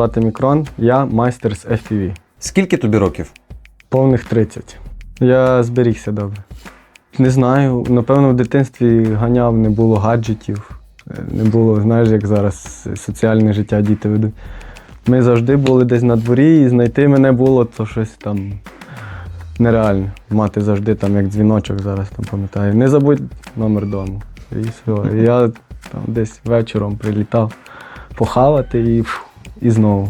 Звати Мікрон, я майстер з FPV. Скільки тобі років? Повних 30. Я зберігся добре. Не знаю, напевно, в дитинстві ганяв, не було гаджетів, е, не було, знаєш, як зараз соціальне життя діти ведуть. Ми завжди були десь на дворі, і знайти мене було то щось там нереальне. Мати завжди там як дзвіночок зараз там пам'ятаю. Не забудь номер дому. І все. І я там десь вечором прилітав похавати і, фу, і знову.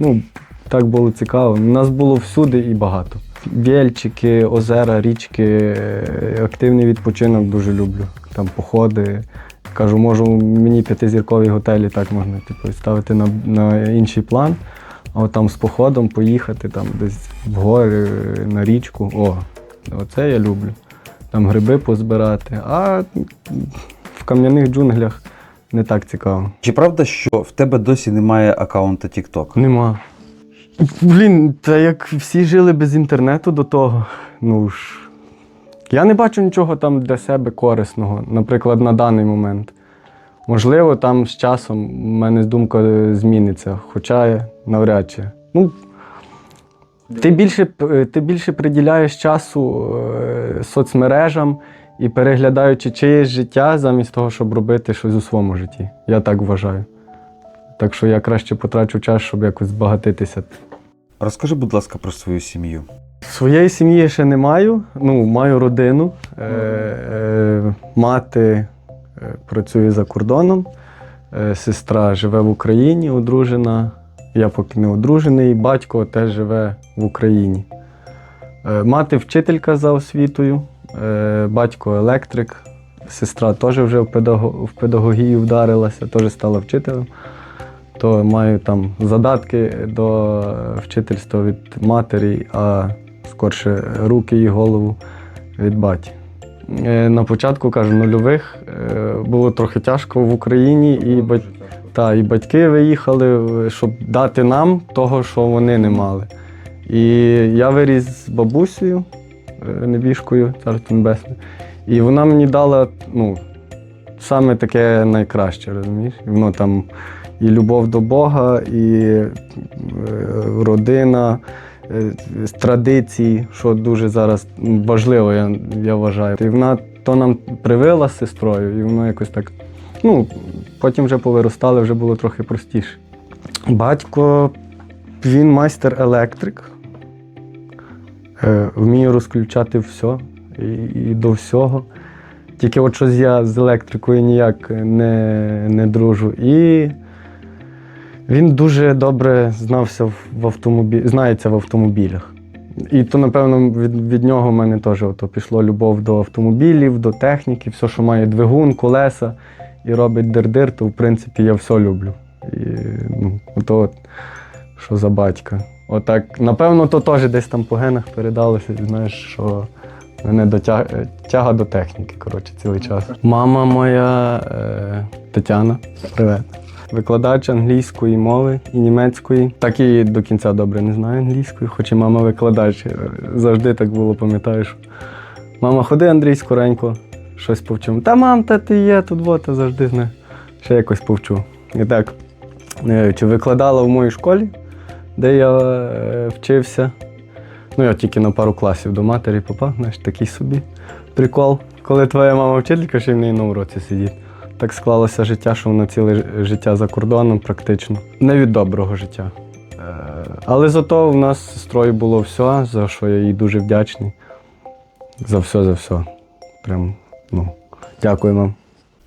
Ну, так було цікаво. Нас було всюди і багато. Вєльчики, озера, річки, е, активний відпочинок дуже люблю. Там походи. Кажу, можу мені п'ятизіркові готелі так можна типу, ставити на, на інший план. А от там з походом поїхати там десь в гори, на річку. О, оце я люблю. Там гриби позбирати. А в кам'яних джунглях не так цікаво. Чи правда, що в тебе досі немає аккаунта TikTok? Нема. Блін, та як всі жили без інтернету до того, ну ж. Я не бачу нічого там для себе корисного, наприклад, на даний момент. Можливо, там з часом в мене думка зміниться, хоча навряд чи. Ну, ти більше, ти більше приділяєш часу е, соцмережам і переглядаючи чиєсь життя, замість того, щоб робити щось у своєму житті. Я так вважаю. Так що я краще потрачу час, щоб якось збагатитися. Розкажи, будь ласка, про свою сім'ю. Своєї сім'ї ще не маю. Ну, маю родину. Е, е, мати е, працює за кордоном, е, сестра живе в Україні, одружена. Я поки не одружений, батько теж живе в Україні. Мати вчителька за освітою, батько електрик, сестра теж вже в, педаго- в педагогію вдарилася, теж стала вчителем. То маю там задатки до вчительства від матері, а скорше руки і голову від баті. Е, На початку кажу, нульових е, було трохи тяжко в Україні, і, бать... та, і батьки виїхали, е, щоб дати нам того, що вони не мали. І я виріс з бабусею, е, небіжкою, царство небесне. І вона мені дала ну, саме таке найкраще, розумієш? Воно там і любов до Бога, і е, родина, е, традиції, що дуже зараз важливо, я, я вважаю. І вона то нам привила з сестрою, і воно якось так. Ну, потім вже повиростали, вже було трохи простіше. Батько, він майстер-електрик, е, вміє розключати все і, і до всього. Тільки от щось я з електрикою ніяк не, не дружу. І він дуже добре знався в- автомобі... знається в автомобілях. І то, напевно, від, від нього в мене теж ото пішло любов до автомобілів, до техніки, все, що має двигун, колеса і робить дир-дир, то в принципі я все люблю. І, ну, от, що за батька. Отак, напевно, то теж десь там по генах передалося, знаєш, що мене е, тяга до техніки, коротше, цілий час. Мама моя е... Тетяна, привет. Викладач англійської мови і німецької. Так і до кінця добре не знаю англійської, хоч і мама викладач. Е, Завжди так було, пам'ятаєш. Мама, ходи, Андрій, скоренько, щось повчимо. Та мам, та ти є тут, вот, завжди знаю. Ще якось повчу. І так, е, чи викладала в моїй школі, де я е, вчився. Ну, я тільки на пару класів до матері попав, знаєш, такий собі прикол. Коли твоя мама вчителька, ще й в неї на уроці сидить. Так склалося життя, що вона ціле життя за кордоном практично. Не від доброго життя. Е, Але зато в нас з сестрою було все, за що я їй дуже вдячний. За все, за все. Прям, ну, дякую вам.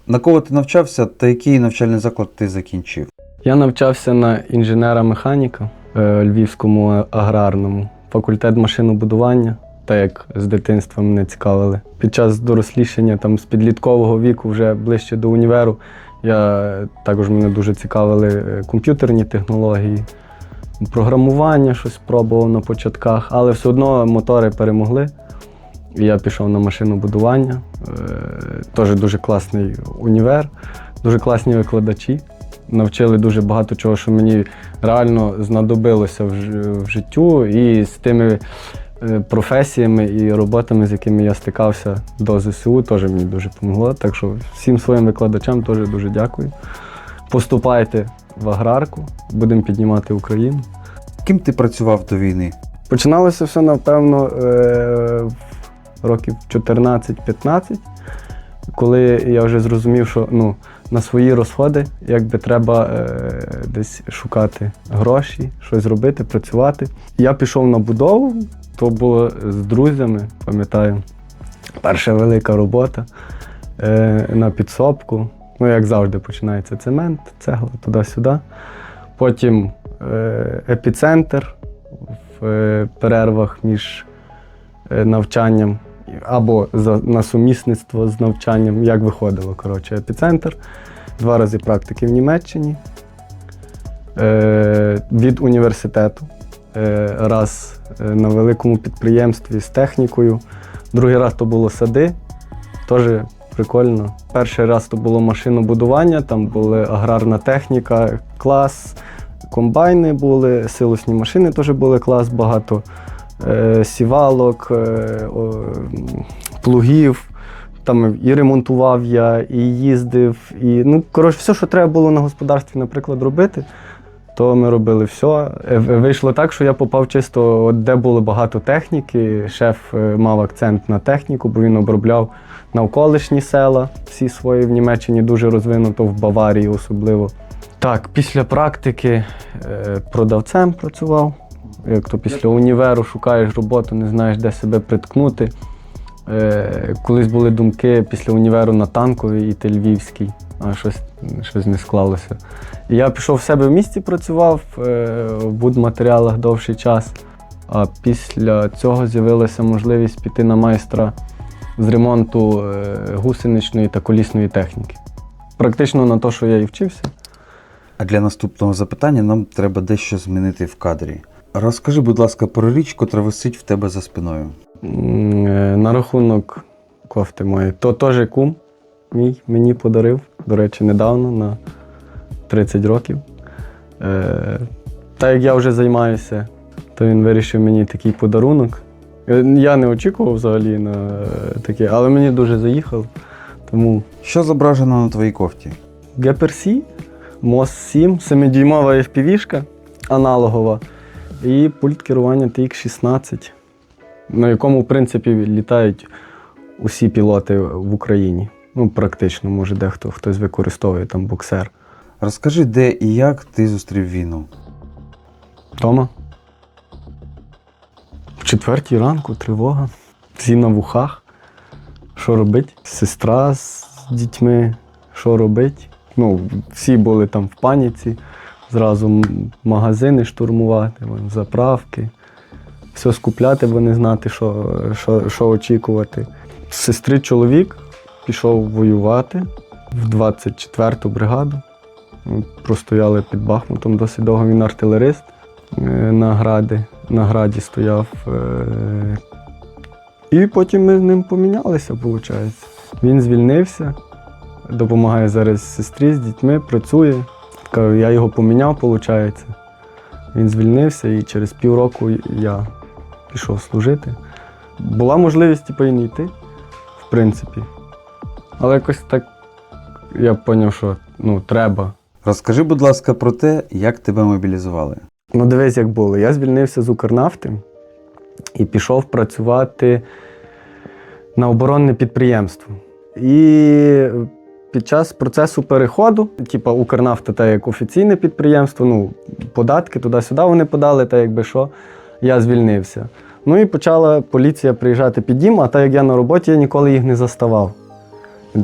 На кого ти навчався та який навчальний заклад ти закінчив? Я навчався на інженера-механіка Львівському аграрному, факультет машинобудування, так як з дитинства мене цікавили. Під час дорослішання, там, з підліткового віку, вже ближче до універу, я е, також мене дуже цікавили е, комп'ютерні технології, програмування, щось пробував на початках, але все одно мотори перемогли. Я пішов на машинобудування. Е, Теж дуже класний універ, дуже класні викладачі. Навчили дуже багато чого, що мені реально знадобилося в, життю. І з тими е, професіями і роботами, з якими я стикався до ЗСУ, теж мені дуже допомогло. Так що всім своїм викладачам теж дуже дякую. Поступайте в аграрку, будемо піднімати Україну. Ким ти працював до війни? Починалося все, напевно, е, років 14-15, коли я вже зрозумів, що ну, на свої розходи якби треба е, десь шукати гроші, щось робити, працювати. Я пішов на будову, то було з друзями, пам'ятаю, перша велика робота е, на підсобку. Ну, як завжди, починається цемент, цегла туди-сюди. Потім е, епіцентр в е, перервах між е, навчанням або за, на сумісництво з навчанням, як виходило. Коротше, епіцентр. Два рази практики в Німеччині. Е, від університету. Е, раз е, на великому підприємстві з технікою. Другий раз то було сади. Теж прикольно. Перший раз то було машинобудування, там була аграрна техніка, клас, комбайни були, силосні машини теж були клас, багато сівалок, е, о, м, плугів. Там і ремонтував я, і їздив, і ну коротше, все, що треба було на господарстві, наприклад, робити, то ми робили все. Е, Вийшло так, що я попав чисто, от де було багато техніки. Шеф е, мав акцент на техніку, бо він обробляв навколишні села, всі свої в Німеччині дуже розвинуто, в Баварії особливо. Так, після практики е, продавцем працював. Як то після універу шукаєш роботу, не знаєш, де себе приткнути. Е, колись були думки після універу на танковій і Львівській, а щось, щось не склалося. Я пішов в себе в місті, працював е, в будматеріалах довший час. А після цього з'явилася можливість піти на майстра з ремонту е, гусеничної та колісної техніки. Практично на те, що я і вчився. А для наступного запитання нам треба дещо змінити в кадрі. Розкажи, будь ласка, про річ, котра висить в тебе за спиною. Е, На рахунок кофти моєї. То теж кум мій мені подарив, до речі, недавно на 30 років. Е, Та як я вже займаюся, то він вирішив мені такий подарунок. Е, Я не очікував взагалі на е, таке, але мені дуже заїхало. Тому Що зображено на твоїй кофті? GPRC, MOS 7, 7-дюймова FPV-шка аналогова і пульт керування TX16, на якому, в принципі, літають усі пілоти в Україні. Ну, практично, може, дехто хтось використовує там боксер. Розкажи, де і як ти зустрів війну. Тома. В четвертій ранку тривога. Всі на вухах. Що робить? Сестра з дітьми. Що робить? Ну, всі були там в паніці. Зразу магазини штурмувати, заправки. Все скупляти, бо не знати, що, що, що очікувати. З Сестри чоловік пішов воювати в 24-ту бригаду. Простояли під Бахмутом досить довго. Він артилерист е, на граді, на граді стояв. е, І потім ми з ним помінялися, виходить. Він звільнився, допомагає зараз сестрі з дітьми, працює. Кажу, Я його поміняв, виходить. Він звільнився і через півроку я пішов служити. Була можливість типу, і не йти, в принципі. Але якось так я зрозумів, що ну, треба. Розкажи, будь ласка, про те, як тебе мобілізували. Ну, дивись, як було. Я звільнився з Укрнафти і пішов працювати на оборонне підприємство. І під час процесу переходу, типу Укрнафта, та як офіційне підприємство, ну, податки туди-сюди вони подали, та якби що, я звільнився. Ну і почала поліція приїжджати під дім, а так як я на роботі, я ніколи їх не заставав.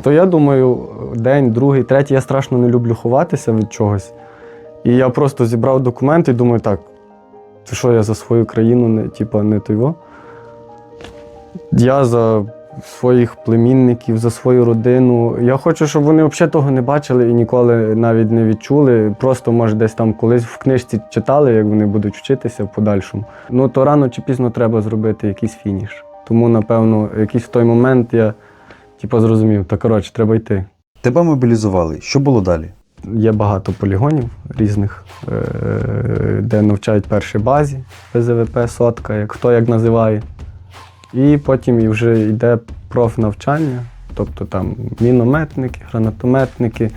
То я думаю, день, другий, третій, я страшно не люблю ховатися від чогось. І я просто зібрав документи і думаю, так, це що я за свою країну, не, типа, не того. Я за своїх племінників, за свою родину. Я хочу, щоб вони взагалі того не бачили і ніколи навіть не відчули. Просто, може, десь там колись в книжці читали, як вони будуть вчитися в подальшому. Ну, то рано чи пізно треба зробити якийсь фініш. Тому, напевно, якийсь в той момент я типу, зрозумів, та коротше, треба йти. Тебе мобілізували. Що було далі? Є багато полігонів різних, е, де навчають першій базі ПЗВП, сотка, як хто як називає. І потім вже йде профнавчання, тобто там мінометники, гранатометники,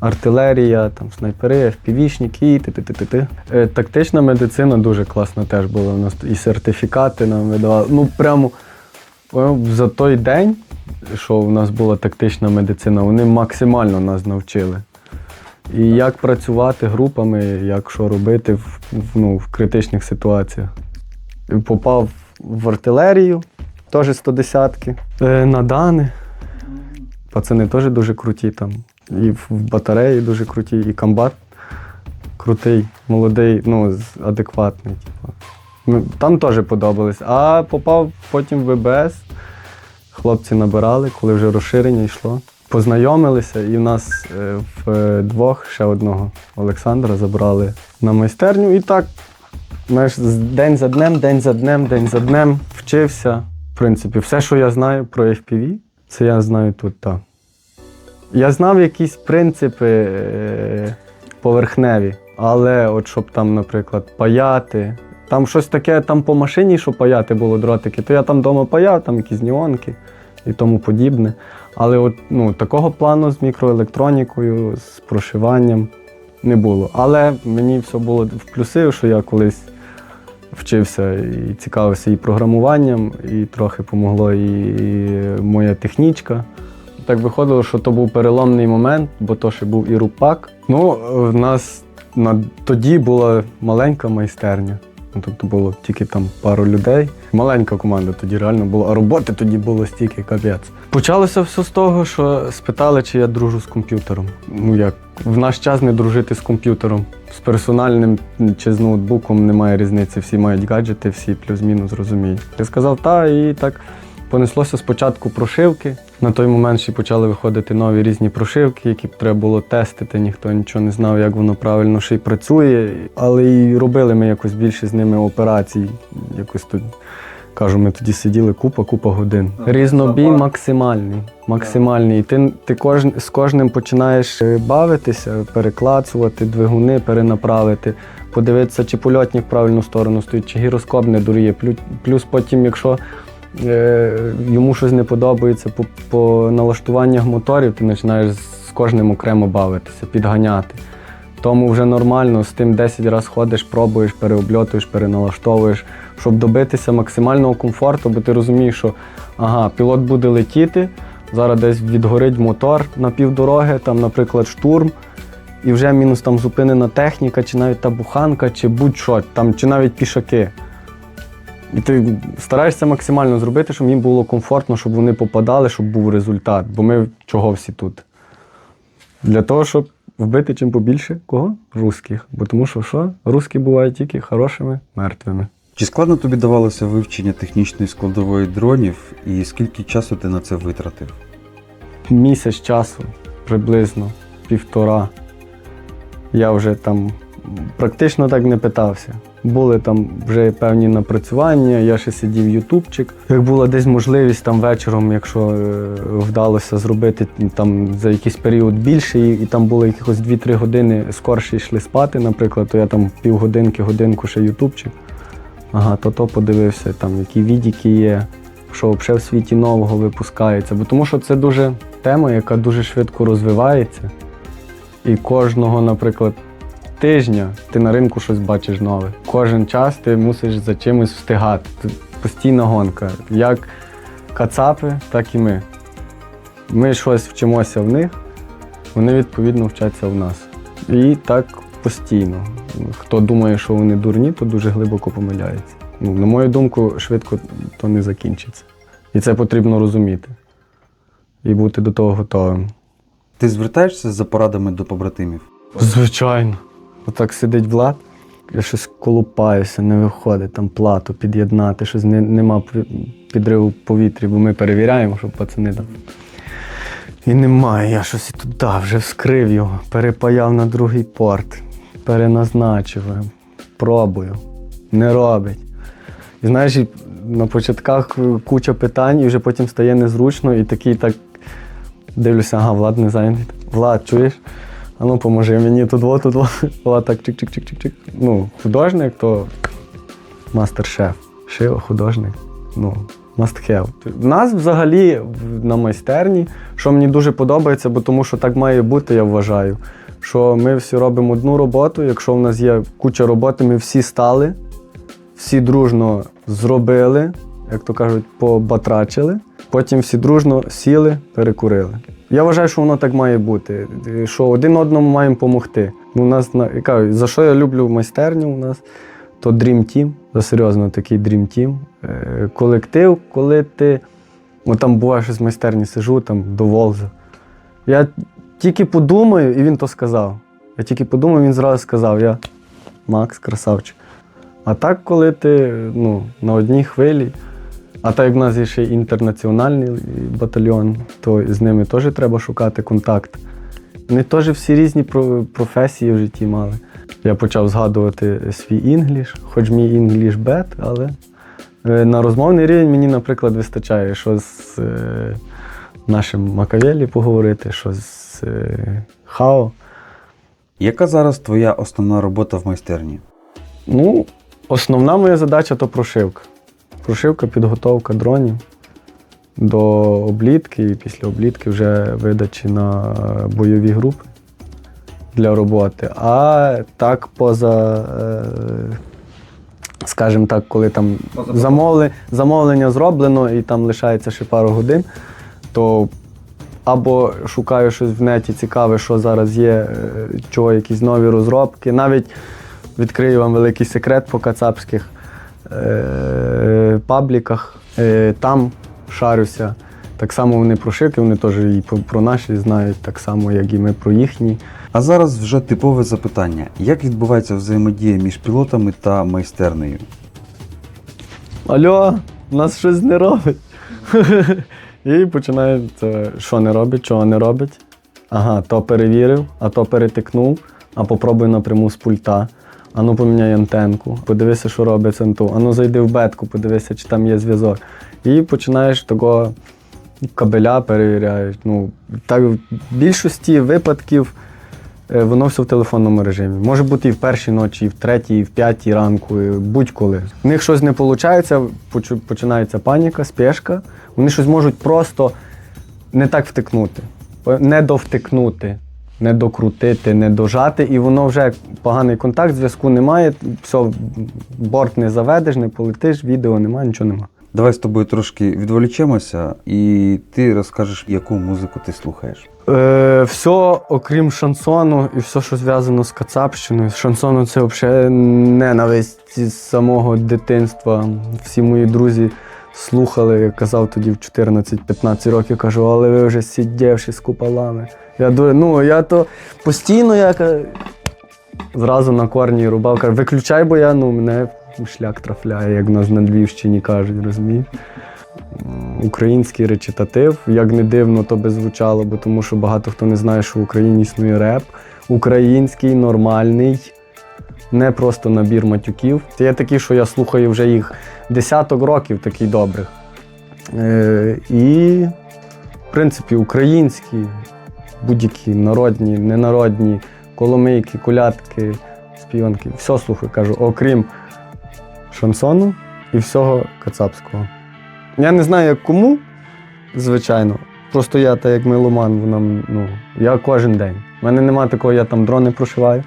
артилерія, там, снайпери, FPV-шники, ти-ти-ти-ти. Е, Тактична медицина дуже класна теж була. У нас і сертифікати нам видавали. Ну, прямо за той день, що в нас була тактична медицина, вони максимально нас навчили. І як працювати групами, як що робити в, ну, в критичних ситуаціях. Попав в артилерію, теж 110-ки, е, на Дани. Пацани теж дуже круті там. І в батареї дуже круті, і комбат крутий, молодий, ну, адекватний. Типу. Ну, Там теж подобалось. А попав потім в ВБС. Хлопці набирали, коли вже розширення йшло. Познайомилися, і в нас е, в е, ще одного Олександра забрали на майстерню. І так, знаєш, день за днем, день за днем, день за днем вчився. В принципі, все, що я знаю про FPV, це я знаю тут так. Я знав якісь принципи е, поверхневі, але от щоб там, наприклад, паяти. Там щось таке там по машині, що паяти було дротики, то я там вдома паяв, там якісь нюанки і тому подібне. Але от ну, такого плану з мікроелектронікою, з прошиванням не було. Але мені все було в плюси, що я колись вчився і цікавився і програмуванням, і трохи помогло і, і моя технічка. Так виходило, що то був переломний момент, бо то ще був і рупак. Ну, в нас на, тоді була маленька майстерня. Ну, Тобто було тільки там пару людей. Маленька команда тоді реально була, а роботи тоді було стільки капець. Почалося все з того, що спитали, чи я дружу з комп'ютером. Ну як в наш час не дружити з комп'ютером. З персональним чи з ноутбуком немає різниці. Всі мають гаджети, всі плюс-мінус розуміють. Я сказав, та, і так понеслося спочатку прошивки. На той момент ще почали виходити нові різні прошивки, які треба було тестити. Ніхто нічого не знав, як воно правильно ще й працює. Але і робили ми якось більше з ними операцій. Якось тут кажу, ми тоді сиділи купа, купа годин. Різнобій максимальний. Максимальний. І ти, ти кожн, з кожним починаєш е, бавитися, переклацувати, двигуни перенаправити, подивитися, чи польотник в правильну сторону стоїть, чи гіроскоп не дуріє. Плюс, потім, якщо йому щось не подобається по, по налаштуваннях моторів, ти починаєш з кожним окремо бавитися, підганяти. Тому вже нормально, з тим 10 разів ходиш, пробуєш, переобльотуєш, переналаштовуєш, щоб добитися максимального комфорту, бо ти розумієш, що ага, пілот буде летіти, зараз десь відгорить мотор на півдороги, там, наприклад, штурм, і вже мінус там зупинена техніка, чи навіть та буханка, чи будь-що, там, чи навіть пішаки. І ти стараєшся максимально зробити, щоб їм було комфортно, щоб вони попадали, щоб був результат. Бо ми чого всі тут? Для того, щоб вбити чим побільше кого? Русських. Бо тому що що? Русські бувають тільки хорошими, мертвими. Чи складно тобі давалося вивчення технічної складової дронів, і скільки часу ти на це витратив? Місяць часу, приблизно півтора. Я вже там практично так не питався. Були там вже певні напрацювання, я ще сидів ютубчик. Як була десь можливість там вечором, якщо е, вдалося зробити там за якийсь період більше, і, і там було якихось 2-3 години скорше йшли спати, наприклад, то я там півгодинки, годинку ще ютубчик. Ага, то то подивився, там які відіки є, що взагалі в світі нового випускається. Бо тому що це дуже тема, яка дуже швидко розвивається. І кожного, наприклад, тижня ти на ринку щось бачиш нове. Кожен час ти мусиш за чимось встигати. Тут постійна гонка. Як кацапи, так і ми. Ми щось вчимося в них, вони відповідно вчаться в нас. І так постійно. Хто думає, що вони дурні, то дуже глибоко помиляється. Ну, на мою думку, швидко то не закінчиться. І це потрібно розуміти. І бути до того готовим. Ти звертаєшся за порадами до побратимів? Звичайно. Отак сидить Влад, я щось колупаюся, не виходить, там плату під'єднати, щось не, нема підриву повітрі, бо ми перевіряємо, щоб пацани там. І немає, я щось і туди вже вскрив його, перепаяв на другий порт, переназначив, пробую, не робить. І знаєш, на початках куча питань, і вже потім стає незручно, і такий так дивлюся, ага, Влад не зайнятий. Влад, чуєш? А ну поможи мені тут, во, тут, во. Влад так чик-чик-чик-чик-чик. Ну, художник, то мастер-шеф. Шило, художник. Ну, Must have. У нас взагалі на майстерні, що мені дуже подобається, бо тому що так має бути, я вважаю. Що ми всі робимо одну роботу. Якщо в нас є куча роботи, ми всі стали, всі дружно зробили, як то кажуть, побатрачили. Потім всі дружно сіли, перекурили. Я вважаю, що воно так має бути. Що один одному маємо допомогти. У нас на кажу, за що я люблю майстерню у нас, то Dream Team. За серйозно такий Dream Team. Е, Колектив, коли ти. От там буває, що з майстерні сижу, там до Волза. Я тільки подумаю, і він то сказав. Я тільки подумав, він зразу сказав: я Макс, красавчик. А так, коли ти ну, на одній хвилі, а так як в нас є ще інтернаціональний батальйон, то з ними теж треба шукати контакт. Вони теж всі різні професії в житті мали. Я почав згадувати свій інгліш, хоч мій інгліш бет, але е, на розмовний рівень мені, наприклад, вистачає, що з е, нашим Макавелі поговорити, що з е, Хао. Яка зараз твоя основна робота в майстерні? Ну, основна моя задача то прошивка. Прошивка, підготовка дронів до облітки і після облітки вже видачі на бойові групи для роботи. А так, поза, е, скажімо так, коли там замовле, замовлення зроблено і там лишається ще пару годин, то або шукаю щось в неті цікаве, що зараз є, е, чого якісь нові розробки. Навіть відкрию вам великий секрет по кацапських е, пабліках. Е, там шарюся. Так само вони про ширки, вони теж і про, про наші знають, так само, як і ми про їхні. А зараз вже типове запитання: як відбувається взаємодія між пілотами та майстернею? Алло, нас щось не робить. І починається, що не робить, чого не робить. Ага, то перевірив, а то перетикнув, а попробуй напряму з пульта. Ану поміняй антенку, подивися, що робить центу. Ану зайди в бетку, подивися, чи там є зв'язок. І починаєш такого кабеля перевіряють. Ну, так, в більшості випадків е, воно все в телефонному режимі. Може бути і в першій ночі, і в третій, і в п'ятій ранку, будь-коли. В них щось не виходить, починається паніка, спешка. Вони щось можуть просто не так втикнути, не довтикнути, не докрутити, не дожати, і воно вже поганий контакт, зв'язку немає, все, борт не заведеш, не полетиш, відео немає, нічого немає. Давай з тобою трошки відволічемося, і ти розкажеш, яку музику ти слухаєш. Е, все, окрім шансону і все, що зв'язано з Кацапщиною. Шансону це взагалі ненависть з самого дитинства. Всі мої друзі слухали, казав тоді в 14-15 років, кажу, але ви вже сидівши з куполами. Я дуже, ну, я то постійно я зразу на корні рубав, кажу, виключай, бо я ну, мене шлях трафляє, як нас на Львівщині кажуть, розумієш? Український речитатив, як не дивно, то би звучало, бо тому що багато хто не знає, що в Україні існує реп. Український, нормальний, не просто набір матюків. Це є такі, що я слухаю вже їх десяток років, такий добрих. Е, і, в принципі, українські, будь-які народні, ненародні, коломийки, колядки, співанки. Все слухаю, кажу, окрім шансону і всього кацапського. Я не знаю, як кому, звичайно. Просто я, так як меломан, вона, ну, я кожен день. У мене немає такого, я там дрони прошиваю.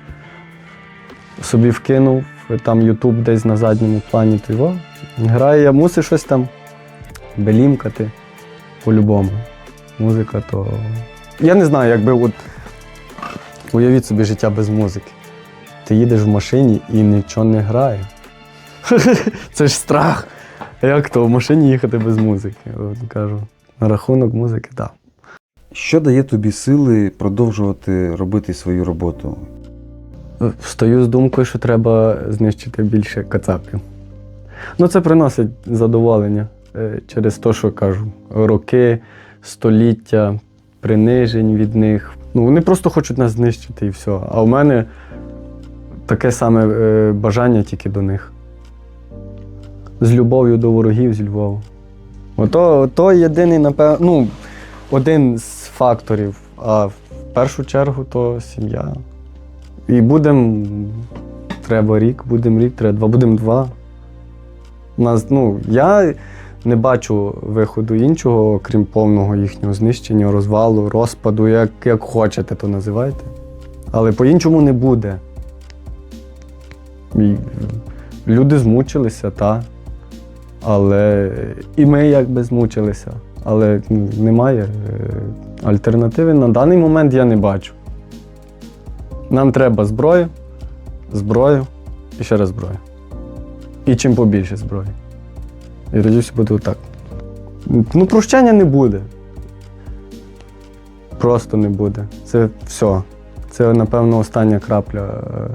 Собі вкинув, там Ютуб десь на задньому плані, то його. Граю, я мусив щось там белімкати по-любому. Музика то. Я не знаю, якби от уявіть собі життя без музики. Ти їдеш в машині і нічого не грає. Це ж страх. Як то в машині їхати без музики? От кажу. На рахунок музики, так. Що дає тобі сили продовжувати робити свою роботу? Встаю з думкою, що треба знищити більше кацапів. Ну, це приносить задоволення е, через те, що кажу, роки, століття, принижень від них. Ну, вони просто хочуть нас знищити і все. А в мене таке саме е, бажання тільки до них. З любов'ю до ворогів зі Львова. Ото, ото єдиний, напевно, ну, один з факторів. А в першу чергу то сім'я. І будемо. Треба рік, будемо рік, треба два, будемо два. У нас, ну, я не бачу виходу іншого, крім повного їхнього знищення, розвалу, розпаду, як, як хочете, то називайте. Але по-іншому не буде. І люди змучилися, та. Але і ми якби змучилися. Але ну, немає е, альтернативи на даний момент я не бачу. Нам треба зброю, зброю і ще раз зброю. І чим побільше зброї. І все буде отак. Ну, прощання не буде. Просто не буде. Це все. Це, напевно, остання крапля е,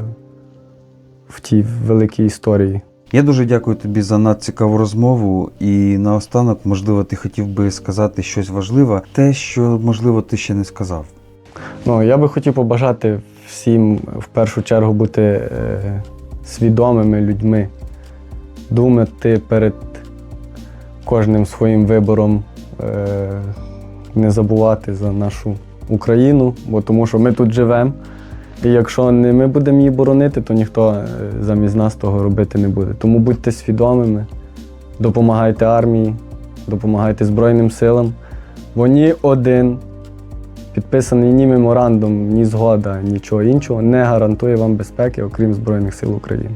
в тій великій історії. Я дуже дякую тобі за надцікаву розмову. І наостанок, можливо, ти хотів би сказати щось важливе, те, що, можливо, ти ще не сказав. Ну, я би хотів побажати всім в першу чергу бути е, свідомими людьми, думати перед кожним своїм вибором, е, не забувати за нашу Україну, бо тому що ми тут живемо. І якщо не ми будемо її боронити, то ніхто е, замість нас того робити не буде. Тому будьте свідомими, допомагайте армії, допомагайте Збройним силам, бо ні один підписаний ні меморандум, ні згода, нічого іншого не гарантує вам безпеки, окрім Збройних сил України.